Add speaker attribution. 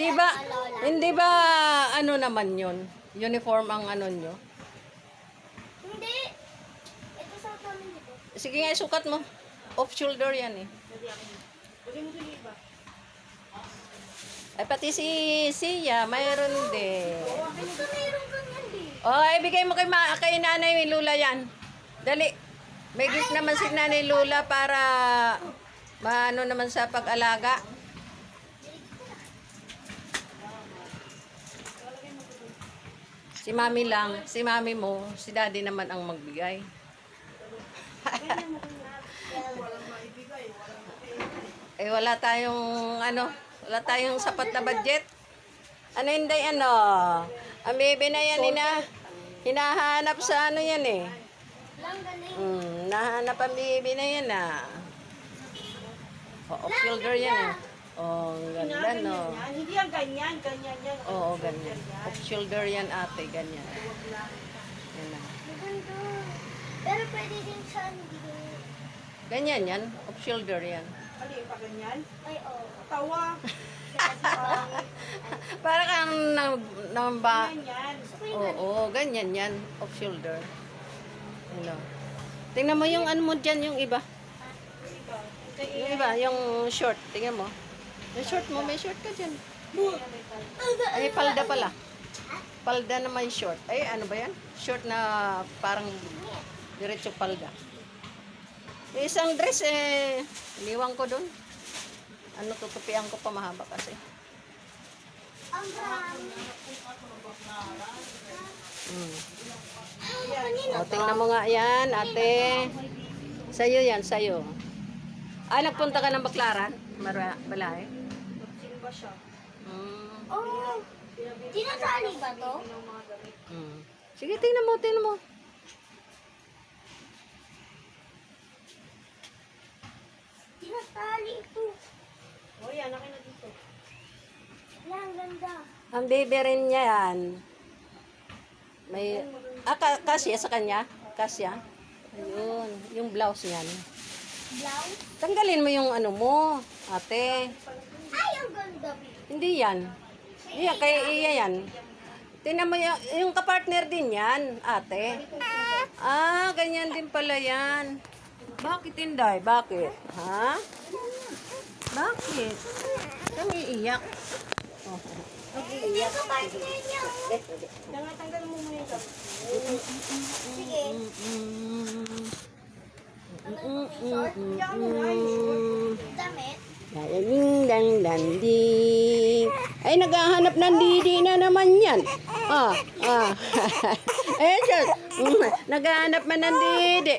Speaker 1: Hindi ba, hindi ba ano naman yun? Uniform ang ano nyo?
Speaker 2: Hindi. Ito sa namin dito.
Speaker 1: Sige nga, sukat mo. Off shoulder yan eh. Ay, pati si Sia, mayroon din.
Speaker 2: Ito mayroon ganyan din.
Speaker 1: Oh, ibigay mo kay, ma kay nanay Lula yan. Dali. May gift naman si nanay Lula para maano naman sa pag-alaga. Si mami lang, si mami mo, si daddy naman ang magbigay. eh wala tayong ano, wala tayong sapat na budget. Ano hindi ano? Ang baby na yan ina, hinahanap sa ano yan eh. Hmm, nahanap ang baby na yan ah. Oh, off shoulder yan eh. Oh, ganda no.
Speaker 3: Yan, hindi yan ganyan, ganyan yan.
Speaker 1: Oo, ganyan. Off shoulder yan ate, ganyan. Yan.
Speaker 2: Maganda. Pero pwede din siya hindi.
Speaker 1: Ganyan yan, off shoulder yan.
Speaker 3: Ali, pa ganyan.
Speaker 2: Ay, oo.
Speaker 3: Tawa.
Speaker 1: Para kang nang, nang ba...
Speaker 3: Ganyan.
Speaker 1: Oo, ganyan yan, off shoulder. Ano. Tingnan mo yung ano mo dyan, yung iba. Yung iba, yung short. Tingnan mo. Yung short mo, may short ka dyan. Ay, palda pala. Palda naman short. Ay, ano ba yan? Short na parang diretso palda. Yung isang dress, eh, iniwan ko doon. Ano, tutupian ko pa mahaba kasi.
Speaker 2: Ang rami.
Speaker 1: Mm.
Speaker 2: Kanina.
Speaker 1: O, tingnan mo nga yan, ate. Sa'yo yan, sa'yo. Ah, nagpunta ka ng Baklaran? Mara, balay?
Speaker 3: Simba siya.
Speaker 1: Mm.
Speaker 2: Oh. Tinatali ba to?
Speaker 1: Mm. Sige, tingnan mo, tingnan mo.
Speaker 2: Tinatali ito.
Speaker 3: O yan, akin na dito.
Speaker 2: Wala, ang ganda.
Speaker 1: Ang baby rin niya yan. May, ah, ka, kasya sa kanya? Kasya? Ayun, yung blouse niyan. Tanggalin mo yung ano mo, ate.
Speaker 2: Ay, ang ganda.
Speaker 1: Hindi yan. Iya, kay iya yan. Tingnan mo yung, yung kapartner din yan, ate. Ah, ganyan din pala yan. Bakit hindi? Bakit? Ha? Bakit? Kami iiyak. Oh.
Speaker 2: Hindi ko partner niya.
Speaker 3: Tanggal mo muna ito.
Speaker 2: Sige. Damit.
Speaker 1: Ding dang dang ding. Ay, naghahanap ng didi na naman yan. Ah, ah. eh, Diyos. Naghahanap man ng didi.